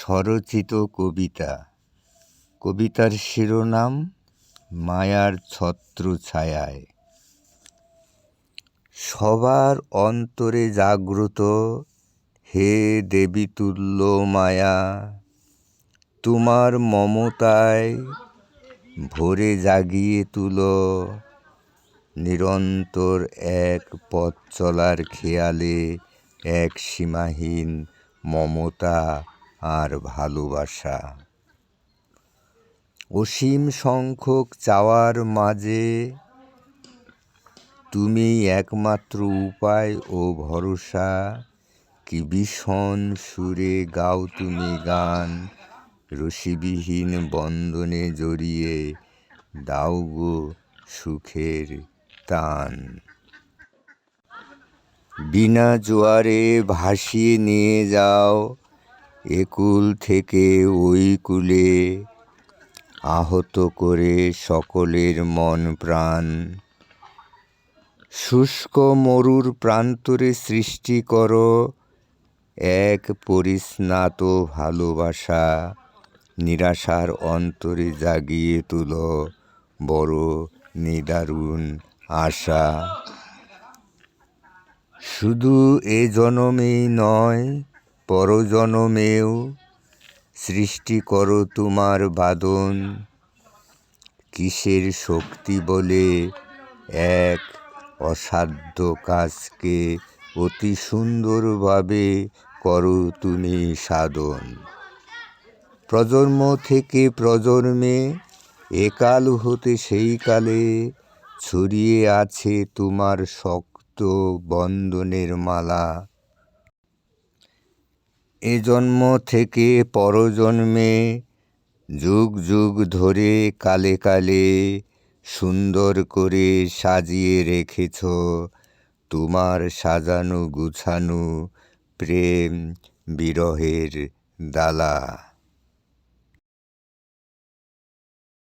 স্বরচিত কবিতা। কবিতার শিরোনাম, মায়ার ছত্র ছত্রছায়ায়। সবার অন্তরে জাগ্রত, হে দেবীতুল্য মায়া, তোমার মমতায় ভোরে জাগিয়ে তুলো, নিরন্তর এক পথ চলার খেয়ালে এক সীমাহীন মমতা। আর ভালোবাসা। অসীম সংখ্যক চাওয়ার মাঝে তুমি একমাত্র উপায় ও ভরসা। কি ভীষণ সুরে গাও তুমি গান রশিবিহীন বন্ধনে জড়িয়ে দাও গো সুখের তান বিনা জোয়ারে ভাসিয়ে নিয়ে যাও একুল থেকে ওই কুলে আহত করে সকলের মন প্রাণ। শুষ্ক মরুর প্রান্তরে সৃষ্টি করো, এক পরিস্নাত ভালোবাসা নিরাশার অন্তরে জাগিয়ে তুলো, বড় নিদারুণ আশা। শুধু এ জনমেই নয় পরজনমেও সৃষ্টি করো তোমার বাদন। কিসের শক্তি বলে এক অসাধ্য কাজকে অতি সুন্দরভাবে করো তুমি সাধন। প্রজন্ম থেকে প্রজন্মে একাল হতে সেই কালে ছড়িয়ে আছে তোমার শক্ত বন্ধনের মালা। এ জন্ম থেকে পরজন্মে যুগ যুগ ধরে কালে কালে সুন্দর করে সাজিয়ে রেখেছ তোমার সাজানো গুছানো প্রেম বিরহের ডালা